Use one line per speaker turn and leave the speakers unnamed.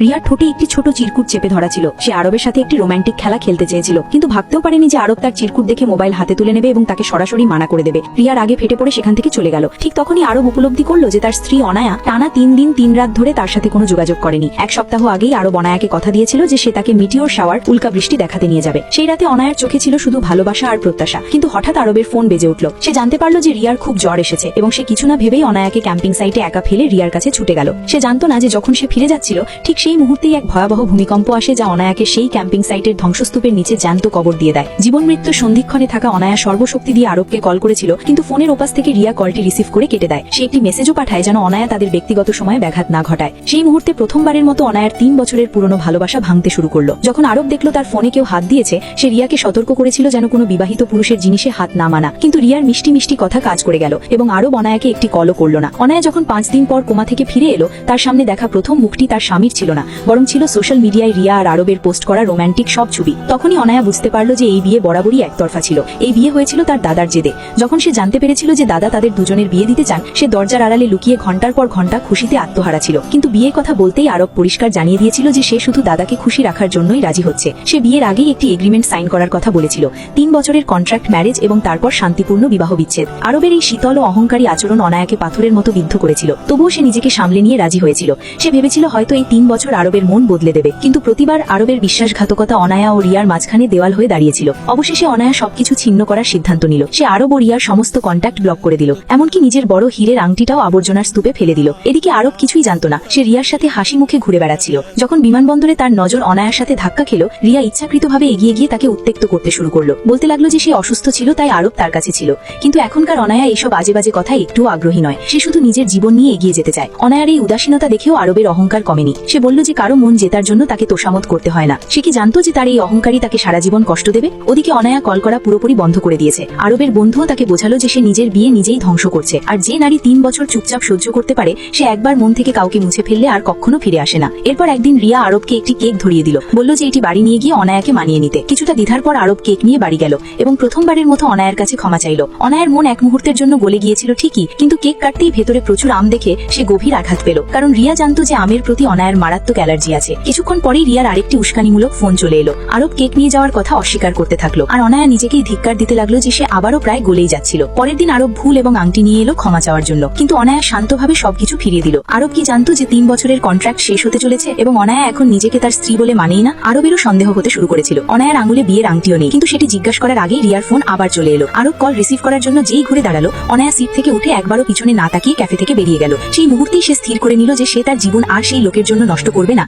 রিয়ার ঠোঁটে একটি ছোট চিরকুট চেপে ধরা ছিল। সে আরবের সাথে একটি রোমান্টিক খেলা খেলতে চেয়েছিল। কিন্তু ভাবতেও পারেনি যে আরব তার চিরকুট দেখে মোবাইল হাতে তুলে নেবে এবং তাকে সরাসরি মানা করে দেবে। রিয়ার আগে ফেটে পড়ে সেখান থেকে চলে গেল। ঠিক তখনই আরব উপলব্ধি করল যে তার স্ত্রী অনায়া টানা তিন দিন তিন রাত ধরে তার সাথে কোনো যোগাযোগ করেনি। এক সপ্তাহ আগেই আরব অনায়াকে কথা দিয়েছিল যে সে তাকে মিটিওর শাওয়ার উল্কা বৃষ্টি দেখাতে নিয়ে যাবে। সেই রাতে অনায়ার চোখে ছিল শুধু ভালোবাসা আর প্রত্যাশা। কিন্তু হঠাৎ আরবের ফোন বেজে উঠল। সে জানতে পারল যে রিয়ার খুব জ্বর এসেছে এবং সে কিছু না ভেবেই অনায়াকে ক্যাম্পিং সাইটে একা ফেলে রিয়ার কাছে ছুটে গেল। সে জানতো না যে যখন সে ফিরে যাচ্ছিল, ঠিক সেই মুহূর্তেই এক ভয়াবহ ভূমিকম্প আসে যা অনায়াকে সেই ক্যাম্পিং সাইটের ধ্বংসস্তূপের নিচে জ্যান্ত কবর দিয়ে দেয়। জীবন মৃত্যু সন্ধিক্ষণে থাকা অনায়া সর্বশক্তি দিয়ে আরবকে কল করেছিল, কিন্তু ফোনের ওপাশ থেকে রিয়া কলটি রিসিভ করে কেটে দেয়। সে একটি মেসেজও পাঠায় যেন অনায়া তাদের ব্যক্তিগত সময়ে ব্যাঘাত না ঘটায়। সেই মুহূর্তে প্রথমবারের মতো অনায়ার তিন বছরের পুরনো ভালোবাসা ভাঙতে শুরু করল। যখন আরব দেখল তার ফোনে কেউ হাত দিয়েছে, সে রিয়াকে সতর্ক করেছিল যেন কোনো বিবাহিত পুরুষের জিনিসে হাত না মানা। কিন্তু রিয়ার মিষ্টি মিষ্টি কথা কাজ করে গেল, এবং আরব অনায়াকে একটি কলও করল না। অনায়া যখন পাঁচ দিন পর কোমা থেকে ফিরে এলো, তার সামনে দেখা প্রথম মুখটি তার স্বামীর ছিল না, বরং ছিল সোশ্যাল মিডিয়ায় রিয়া আর আরবের পোস্ট করা রোমান্টিক সব ছবি। তখনই অনায়া বুঝতে পারল যে এই বিয়ে বরাবরই একতরফা ছিল। এই বিয়ে হয়েছিল তার দাদার জেদে। যখন সে জানতে পেরেছিল যে দাদা তাদের দুজনের বিয়ে দিতে চান, সে দরজার আড়ালে লুকিয়ে ঘণ্টার পর ঘণ্টা খুশিতে আত্মহারা ছিল। কিন্তু বিয়ের কথা বলতেই আরব পরিষ্কার জানিয়ে দিয়েছিল যে সে শুধু দাদাকে খুশি রাখার জন্যই রাজি হচ্ছে। সে বিয়ের আগেই একটি এগ্রিমেন্ট সাইন করার কথা বলেছিল। তিন বছরের কন্ট্রাক্ট ম্যারেজ এবং তারপর শান্তিপূর্ণ বিবাহ বিচ্ছেদ। আরবের এই শীতল ও অহংকারী আচরণ অনায়াকে পাথরের মতো বিদ্ধ করেছিল। তবুও সে নিজেকে সামলে নিয়ে রাজি হয়েছিল। সে ভেবেছিল হয়তো এই তিন বছর আরবের মন বদলে দেবে। কিন্তু প্রতিবার আরবের বিশ্বাসঘাতকতা অনায়া ও রিয়ার মাঝখানে দেওয়াল হয়ে দাঁড়িয়েছিল। অবশেষে অনায়া সবকিছু ছিন্ন করার সিদ্ধান্ত নিল। সে আরব ও রিয়ার সমস্ত কন্ট্যাক্ট ব্লক করে দিল। এমনকি নিজের বড় হীরের আংটিটাও আবর্জনার স্তূপে ফেলে দিল। এদিকে আরব কিছুই জানতো না। সে রিয়ার সাথে হাসি মুখে ঘুরে বেড়াচ্ছিল। যখন বিমানবন্দরে তার নজর অনায়ার সাথে ধাক্কা খেল, রিয়া ইচ্ছাকৃতভাবে এগিয়ে গিয়ে তাকে উত্তেক্ত করতে শুরু করল। বলতে লাগল যে সে অসুস্থ ছিল, তাই আরব তার কাছে ছিল। কিন্তু এখনকার অনায়া এইসব আজে বাজে কথায় একটুও আগ্রহী নয়। সে শুধু নিজের জীবন নিয়ে এগিয়ে যেতে চায়। অনায়ার এই উদাসীনতা দেখেও আরবের অহংকার কমেনি। সে বলল যে কারও মন জেতার জন্য তাকে তোষামত করতে হয় না। সে কি জানতো যে তার এই অহংকারী তাকে সারা জীবন কষ্ট দেবে? ওদিকে অনায়া কল করা পুরোপুরি বন্ধ করে দিয়েছে। আরবের বন্ধুও তাকে বোঝালো যে সে নিজের বিয়ে নিজেই ধ্বংস করছে। আর যে নারী তিন বছর চুপচাপ সহ্য করতে পারে, সে একবার মন থেকে কাউকে মুছে ফেললে আর কখনো ফিরে আসে না। এরপর একদিন রিয়া আরবকে একটি কেক ধরিয়ে দিল। বলল যে এটি বাড়ি নিয়ে গিয়ে অনায়াকে মানিয়ে নিতে। কিছুটা দ্বিধার পর আরব কেক নিয়ে বাড়ি গেল এবং প্রথমবারের মতো অনায়ার কাছে ক্ষমা চাইল। অনায়ার মন এক মুহূর্তের জন্য গলে গিয়েছিল ঠিকই, কিন্তু কেক কাটতেই ভেতরে প্রচুর আম দেখে সে গভীর আঘাত পেল। কারণ রিয়া জানতো যে আমের প্রতি অনায়ার মারাত্মক অ্যালার্জি আছে। কিছুক্ষণ পরেই রিয়ার আরেকটি উস্কানিমূলক ফোন চলে এলো। আরব কেক নিয়ে যাওয়ার কথা অস্বীকার করতে থাকল। আর অনায়া নিজেকেই ধিক্কার দিতে লাগল যে সে আবারও প্রায় গলেই যাচ্ছিল। পরের দিন আরব ভুল এবং আংটি নিয়ে এলো ক্ষমা চাওয়ার জন্য। কিন্তু অনায়া শান্তভাবে সবকিছু ফিরিয়ে দিল। আরব কি জানতো যে তিন বছরের কন্ট্রাক্ট শেষ হতে চলেছে এবং অনায়া এখন নিজেকে তার স্ত্রী বলে মানেই না, আরবেরও সন্দেহ হতে শুরু করেছিল। অনায়ার আঙুলে বিয়ের আংটিও নেই। কিন্তু সেটি জিজ্ঞাসা করার আগেই রিয়ার ফোন আবার চলে এলো। আরব কল রিসিভ করার জন্য যেই ঘুরে দাঁড়াল, অনায়া সিট থেকে উঠে একবারও পিছনে না তাকিয়ে ক্যাফে থেকে বেরিয়ে গেল। সেই মুহূর্তেই সে স্থির করে নিল যে সে তার জীবন আর সেই লোকের জন্য নষ্ট করবে না।